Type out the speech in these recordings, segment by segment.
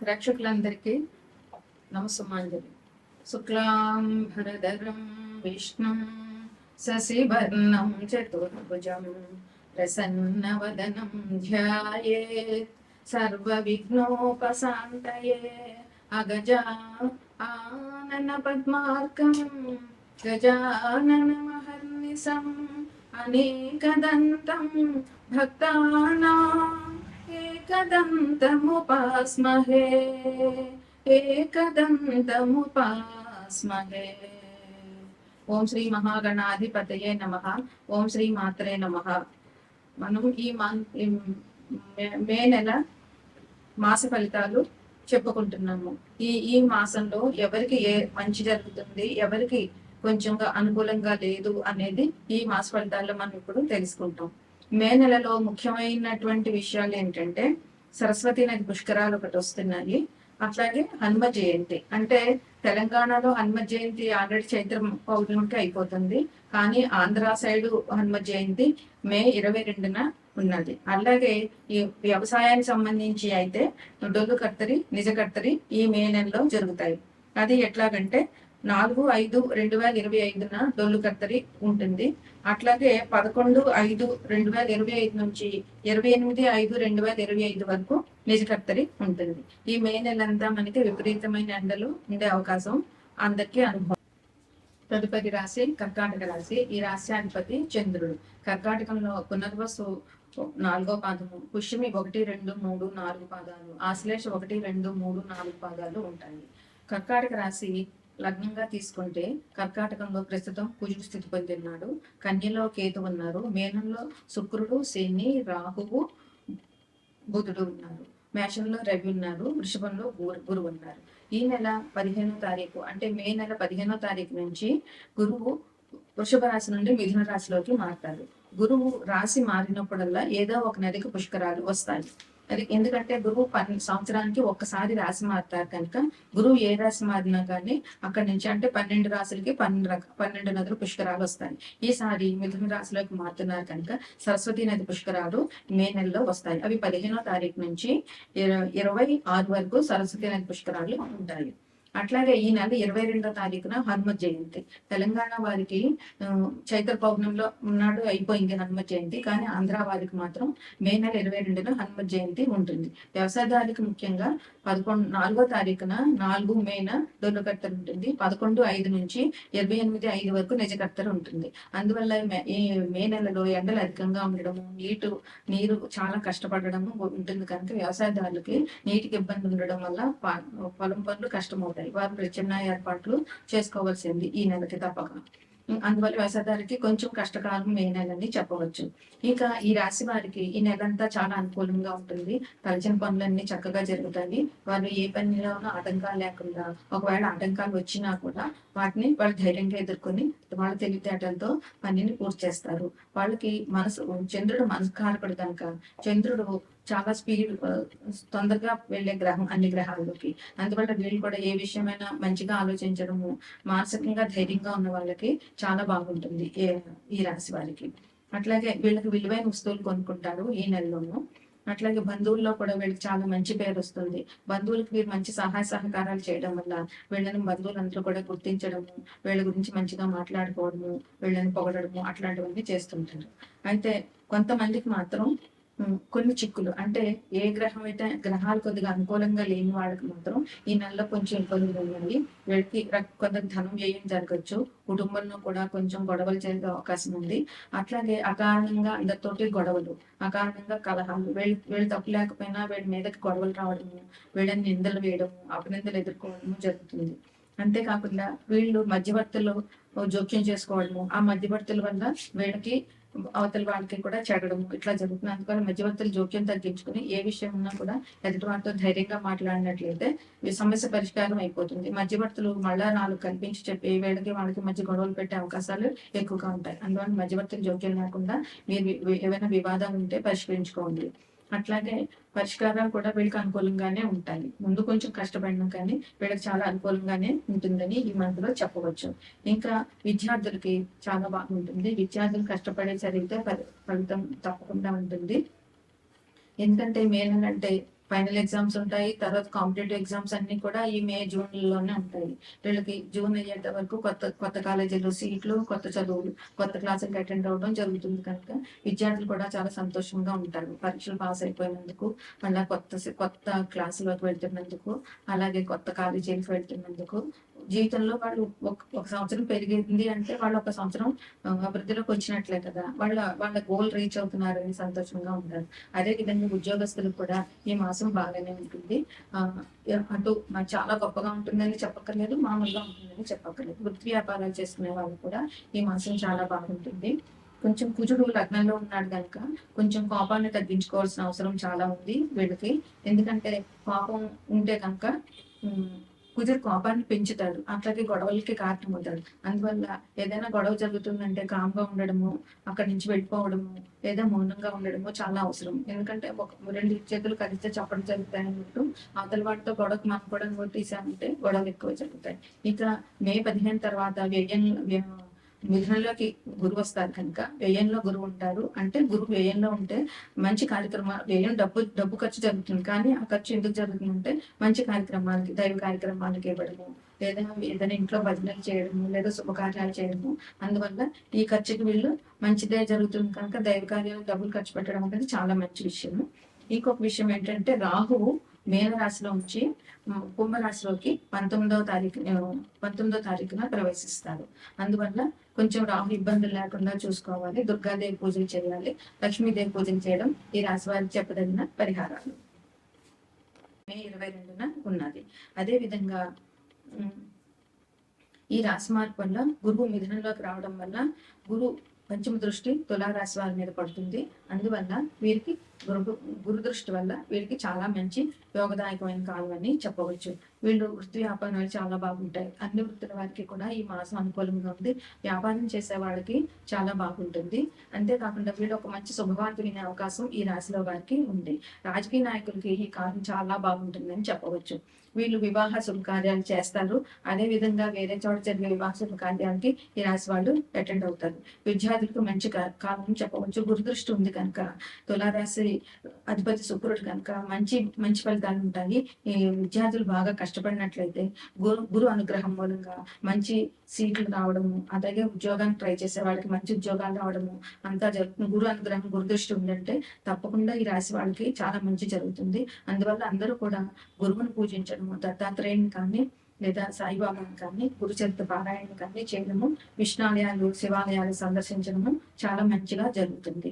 ప్రేక్షకులందరికీ నమస్సమాంజలి శుక్లాం భరధరం విష్ణుం శశివర్ణం చతుర్భుజం ప్రసన్నవదనం ధ్యాయేత్ సర్వవిఘ్నోపశాంతయే అగజా ఆనన పద్మార్కం గజాననమహర్నిశం అనేకదంతం భక్తానాం एकदन्तमुपास्महे एकदन्तमुपास्महे ఓం శ్రీ మహాగణాధిపతయే నమ ఓం శ్రీ మాత్రే నమ మనం ఈ మా ఈ మే- మే నెల మాస ఫలితాలు చెప్పుకుంటున్నాము ఈ ఈ మాసంలో ఎవరికి ఏ మంచి జరుగుతుంది ఎవరికి కొంచెంగా అనుకూలంగా లేదు అనేది ఈ మాస ఫలితాల్లో మనం ఇప్పుడు తెలుసుకుంటాం మే నెలలో ముఖ్యమైనటువంటి విషయాలు ఏంటంటే సరస్వతి నది పుష్కరాలు ఒకటి వస్తున్నాయి. అట్లాగే హనుమ జయంతి. అంటే తెలంగాణలో హనుమ జయంతి ఆల్రెడీ చైత్ర పౌర్ణమికి అయిపోతుంది. కానీ ఆంధ్ర సైడ్ హనుమ జయంతి మే ఇరవై రెండున ఉన్నది. అలాగే ఈ వ్యవసాయానికి సంబంధించి అయితే డొల్లు కర్తరి నిజ కర్తరి ఈ మే నెలలో జరుగుతాయి. అది ఎట్లాగంటే నాలుగు ఐదు రెండు వేల ఇరవై ఐదున డొల్లు కర్తరి ఉంటుంది. అట్లాగే పదకొండు ఐదు రెండు వేల ఇరవై ఐదు నుంచి ఇరవై ఎనిమిది ఐదు రెండు వేల ఇరవై ఐదు వరకు నిజకర్తరి ఉంటుంది. ఈ మే నెలంతా మనకి విపరీతమైన ఎండలు ఉండే అవకాశం అందరికీ అనుభవం. తదుపరి రాశి కర్కాటక రాశి. ఈ రాశ్యాధిపతి చంద్రుడు. కర్కాటకంలో పునర్వసు నాలుగో పాదము. పుష్యమి ఒకటి రెండు మూడు నాలుగు పాదాలు. ఆశ్లేష ఒకటి రెండు మూడు నాలుగు పాదాలు ఉంటాయి. కర్కాటక రాశి లగ్నంగా తీసుకుంటే కర్కాటకంలో ప్రస్తుతం కుజుడు స్థితి పొందినాడు. కన్యలో కేతు ఉన్నారు. మేనంలో శుక్రుడు శని రాహువు బుధుడు ఉన్నారు. మేషంలో రవి ఉన్నారు. వృషభంలో గురు గురువు ఉన్నారు. ఈ నెల పదిహేనో తారీఖు అంటే మే నెల పదిహేనో తారీఖు నుంచి గురువు వృషభ రాశి నుండి మిథున రాశిలోకి మారుతారు. గురువు రాశి మారినప్పుడల్లా ఏదో ఒక నదికి పుష్కరాలు వస్తాయి. ఎందుకంటే గురువు పన్నెండు సంవత్సరానికి ఒక్కసారి రాశి మారుతారు కనుక గురువు ఏ రాశి మారినా కానీ అక్కడి నుంచి అంటే పన్నెండు రాశులకి పన్నెండు రక పన్నెండు నదులు పుష్కరాలు వస్తాయి. ఈసారి మిథున రాశిలోకి మారుతున్నారు కనుక సరస్వతి నది పుష్కరాలు మే నెలలో వస్తాయి. అవి పదిహేనో తారీఖు నుంచి ఇరవై ఆరు వరకు సరస్వతి నది పుష్కరాలు ఉంటాయి. అట్లాగే ఈ నెల ఇరవై రెండో తారీఖున హనుమ జయంతి. తెలంగాణ వారికి చైత్ర పౌర్ణంలో నాడు అయిపోయింది హనుమ జయంతి కానీ ఆంధ్ర వారికి మాత్రం మే నెల ఇరవై రెండున హనుమ జయంతి ఉంటుంది. వ్యవసాయదారులకు ముఖ్యంగా పదకొండు నాలుగో తారీఖున నాలుగు మేన దొల్లకర్తలు ఉంటుంది పదకొండు ఐదు నుంచి ఇరవై ఎనిమిది ఐదు వరకు నిజకర్తలు ఉంటుంది అందువల్ల మే- మే నెలలో ఎండలు అధికంగా ఉండడము నీటు నీరు చాలా కష్టపడడము ఉంటుంది కనుక వ్యవసాయదారులకి నీటికి ఇబ్బంది ఉండడం వల్ల పొలం పనులు కష్టమవుతాయి. వారు ప్రత్యామ్నాయ ఏర్పాట్లు చేసుకోవాల్సింది ఈ నెలకి తప్పక. అందువల్ల వ్యవసాయదారులకి కొంచెం కష్టకాలం మే నెలని చెప్పవచ్చు. ఇంకా ఈ రాశి వారికి ఈ నెల అంతా చాలా అనుకూలంగా ఉంటుంది. తలచిన పనులన్నీ చక్కగా జరుగుతాయి. వాళ్ళు ఏ పనిలోనూ ఆటంకాలు లేకుండా ఒకవేళ ఆటంకాలు వచ్చినా కూడా వాటిని వాళ్ళు ధైర్యంగా ఎదుర్కొని వాళ్ళ తెలివితేటలతో పనిని పూర్తి చేస్తారు. వాళ్ళకి మనసు చంద్రుడు మనస్కారకుడు కనుక చంద్రుడు చాలా స్పీడ్ తొందరగా వెళ్ళే గ్రహం అన్ని గ్రహాల్లోకి. అందువల్ల వీళ్ళు కూడా ఏ విషయమైనా మంచిగా ఆలోచించడము మానసికంగా ధైర్యంగా ఉన్న వాళ్ళకి చాలా బాగుంటుంది ఏ- ఈ రాశి వారికి. అట్లాగే వీళ్ళకి విలువైన వస్తువులు కొనుక్కుంటారు ఈ నెలలోనూ. అట్లాగే బంధువుల్లో కూడా వీళ్ళకి చాలా మంచి పేరు వస్తుంది. బంధువులకు వీరు మంచి సహాయ సహకారాలు చేయడం వల్ల వీళ్ళని బంధువులందరూ కూడా గుర్తించడము వీళ్ళ గురించి మంచిగా మాట్లాడుకోవడము వీళ్ళని పొగడము అట్లాంటివన్నీ చేస్తుంటారు. అయితే కొంతమందికి మాత్రం కొన్ని చిక్కులు. అంటే ఏ గ్రహం అయితే గ్రహాలు కొద్దిగా అనుకూలంగా లేని వాళ్ళకి మాత్రం ఈ నెలలో కొంచెం ఇబ్బందులు ఉన్నాయి వీళ్ళకి కొంత ధనం వ్యయం జరగచ్చు. కుటుంబంలో కూడా కొంచెం గొడవలు జరిగే అవకాశం ఉంది. అట్లాగే అకారణంగా అందరితోటి గొడవలు అకారణంగా కలహాలు వీళ్ళు వీళ్ళు తప్పు లేకపోయినా వీళ్ళ మీదకి గొడవలు రావడము వీళ్ళని నిందలు వేయడము అపనిందలు ఎదుర్కోవడము జరుగుతుంది. అంతేకాకుండా వీళ్ళు మధ్యవర్తులు జోక్యం చేసుకోవడము ఆ మధ్యవర్తుల వల్ల వీళ్ళకి అవతల వాళ్ళకి కూడా చెడడము ఇట్లా జరుగుతుంది. అందుకని మధ్యవర్తులు జోక్యం తగ్గించుకుని ఏ విషయం ఉన్నా కూడా ఎదుటి వాటితో ధైర్యంగా మాట్లాడినట్లయితే సమస్య పరిష్కారం అయిపోతుంది. మధ్యవర్తులు మళ్ళా నాలుగు కల్పించి చెప్పి వీళ్ళకి వాళ్ళకి మధ్య గొడవలు పెట్టే అవకాశాలు ఎక్కువగా ఉంటాయి. అందువల్ల మధ్యవర్తులు జోక్యం లేకుండా మీరు ఏవైనా వివాదాలు ఉంటే పరిష్కరించుకోండి. అట్లాగే పరిష్కారాలు కూడా వీళ్ళకి అనుకూలంగానే ఉంటాయి. ముందు కొంచెం కష్టపడినా కానీ వీళ్ళకి చాలా అనుకూలంగానే ఉంటుందని ఈ మంత్లో చెప్పవచ్చు. ఇంకా విద్యార్థులకి చాలా బాగుంటుంది విద్యార్థులు కష్టపడే చదివితే ఫలితం తప్పకుండా ఉంటుంది. ఎందుకంటే మేనంటే ఫైనల్ ఎగ్జామ్స్ ఉంటాయి తర్వాత కాంపిటేటివ్ ఎగ్జామ్స్ అన్ని కూడా ఈ మే జూన్లోనే ఉంటాయి. వీళ్ళకి జూన్ అయ్యేంత వరకు కొత్త కొత్త కాలేజీలో సీట్లు కొత్త చదువులు కొత్త క్లాసులకు అటెండ్ అవ్వడం జరుగుతుంది కనుక విద్యార్థులు కూడా చాలా సంతోషంగా ఉంటారు. పరీక్షలు పాస్ అయిపోయినందుకు మళ్ళీ కొత్త కొత్త క్లాసులోకి వెళ్తున్నందుకు అలాగే కొత్త కాలేజీలకు వెళ్తున్నందుకు జీవితంలో వాళ్ళు ఒక ఒక సంవత్సరం పెరిగింది అంటే వాళ్ళు ఒక సంవత్సరం అభివృద్ధిలోకి వచ్చినట్లే కదా. వాళ్ళ వాళ్ళ గోల్ రీచ్ అవుతున్నారని సంతోషంగా ఉంటారు. అదే విధంగా ఉద్యోగస్తులకు కూడా ఈ మాసం బాగానే ఉంటుంది. అటు చాలా గొప్పగా ఉంటుందని చెప్పక్కర్లేదు మామూలుగా ఉంటుందని చెప్పక్కర్లేదు. వృత్తి వ్యాపారాలు చేసుకునే వాళ్ళు కూడా ఈ మాసం చాలా బాగుంటుంది. కొంచెం కుజుడు లగ్నంలో ఉన్నాడు కనుక కొంచెం కోపాన్ని తగ్గించుకోవాల్సిన అవసరం చాలా ఉంది వీళ్ళకి. ఎందుకంటే కోపం ఉంటే కనుక కుజుడు కోపాన్ని పెంచుతాడు. అట్లాగే గొడవలకి కారణమవుతాడు. అందువల్ల ఏదైనా గొడవ జరుగుతుందంటే కామ్గా ఉండడము అక్కడి నుంచి వెళ్ళిపోవడము లేదా మౌనంగా ఉండడము చాలా అవసరం. ఎందుకంటే ఒక రెండు చేతులు కలిస్తే చప్పడం జరుగుతాయి అన్నట్టు అవతల వాటితో గొడవకు మనం కూడా తీసామంటే గొడవలు ఎక్కువ జరుగుతాయి. ఇక మే పదిహేను తర్వాత వ్యయం మిథునంలోకి గురువు వస్తారు కనుక వ్యయంలో గురువు ఉంటారు. అంటే గురువు వ్యయంలో ఉంటే మంచి కార్యక్రమాలు వ్యయం డబ్బు డబ్బు ఖర్చు జరుగుతుంది. కానీ ఆ ఖర్చు ఎందుకు జరుగుతుందంటే మంచి కార్యక్రమాలకి దైవ కార్యక్రమాలకి ఇవ్వడము లేదా ఏదైనా ఇంట్లో భజనలు చేయడము లేదా శుభకార్యాలు చేయడము. అందువల్ల ఈ ఖర్చుకి వీళ్ళు మంచిదే జరుగుతుంది కనుక దైవ కార్యాలు డబ్బులు ఖర్చు పెట్టడం అనేది చాలా మంచి విషయం ఇంకొక విషయం ఏంటంటే రాహువు మేనరాశిలో ఉంచి కుంభరాశిలోకి పంతొమ్మిదవ తారీఖు పంతొమ్మిదవ తారీఖున ప్రవేశిస్తారు. అందువల్ల కొంచెం రాహు ఇబ్బందులు లేకుండా చూసుకోవాలి. దుర్గాదేవి పూజలు చేయాలి. లక్ష్మీదేవి పూజలు చేయడం ఈ రాశి వారికి చెప్పదగిన పరిహారాలు. మే ఇరవై రెండున ఉన్నది. అదే విధంగా ఈ రాశి మార్పు వల్ల గురువు మిథునంలోకి రావడం వల్ల గురు పంచమ దృష్టి తులారాశి వారి మీద పడుతుంది. అందువల్ల వీరికి గురు గురు దృష్టి వల్ల వీరికి చాలా మంచి యోగదాయకమైన కాలం అని చెప్పవచ్చు. వీళ్ళు వృత్తి వ్యాపారాలు చాలా బాగుంటాయి. అన్ని వృత్తుల వారికి కూడా ఈ మాసం అనుకూలంగా ఉంది. వ్యాపారం చేసే వాళ్ళకి చాలా బాగుంటుంది. అంతేకాకుండా వీళ్ళు ఒక మంచి శుభవార్త వినే అవకాశం ఈ రాశిలో వారికి ఉంది. రాజకీయ నాయకులకి ఈ కాలం చాలా బాగుంటుందని చెప్పవచ్చు. వీళ్ళు వివాహ శుభకార్యాలు చేస్తారు. అదే విధంగా వేరే చోట జరిగే వివాహ శుభకార్యాలకి ఈ రాశి వాళ్ళు అటెండ్ అవుతారు. విద్యార్థులకు మంచి కాలం చెప్పవచ్చు. గురుదృష్టి ఉంది కనుక తులారాశి అధిపతి శుక్రుడు కనుక మంచి మంచి ఫలితాలు ఉంటాయి. ఈ విద్యార్థులు బాగా కష్టపడినట్లయితే గురు గురు అనుగ్రహం మూలంగా మంచి సీట్లు రావడము అలాగే ఉద్యోగానికి ట్రై చేసే వాళ్ళకి మంచి ఉద్యోగాలు రావడము అంతా జరుగుతుంది గురు అనుగ్రహం గురుదృష్టి ఉందంటే తప్పకుండా ఈ రాశి వాళ్ళకి చాలా మంచి జరుగుతుంది. అందువల్ల అందరూ కూడా గురువును పూజించడము దత్తాత్రేయుని కానీ లేదా సాయిబాబాని కానీ గురుచరిత్ర పారాయణ కానీ చేయడము విష్ణాలయాలు శివాలయాలు సందర్శించడము చాలా మంచిగా జరుగుతుంది.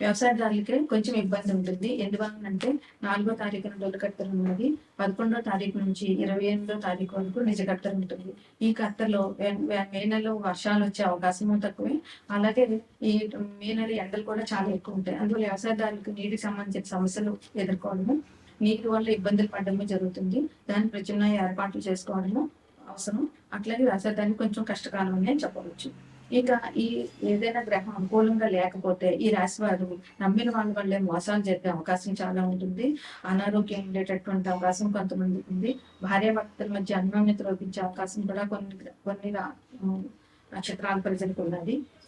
వ్యవసాయదారులకే కొంచెం ఇబ్బంది ఉంటుంది. ఎందువలనంటే నాలుగో తారీఖున డొల్లు ఉన్నది. పదకొండో తారీఖు నుంచి ఇరవై ఎనిమిదో తారీఖు వరకు నిజ కట్టర్ ఉంటుంది. ఈ కట్టర్లో మే నెలలో వర్షాలు వచ్చే అవకాశము తక్కువే. అలాగే ఈ మే నెల ఎండలు కూడా చాలా ఎక్కువ ఉంటాయి. అందువల్ల వ్యవసాయదారులకు నీటికి సంబంధించిన సమస్యలు ఎదుర్కోవడము నీటి వల్ల ఇబ్బందులు పడడము జరుగుతుంది. దాని ప్రత్యామ్నాయ ఏర్పాట్లు చేసుకోవడము అవసరం. అట్లాగే వ్యవసాయానికి కొంచెం కష్టకాలం అని చెప్పవచ్చు. ఇక ఈ ఏదైనా గ్రహం అనుకూలంగా లేకపోతే ఈ రాశి వారు నమ్మిన వాళ్ళ వల్లే మోసాలు జరిగే అవకాశం చాలా ఉంటుంది. అనారోగ్యం ఉండేటటువంటి అవకాశం కొంతమందికి ఉంది. భార్యాభర్తల మధ్య అన్యోన్యత లోపించే అవకాశం కూడా కొన్ని కొన్ని నక్షత్రాల ప్రజలకు ఉన్నది.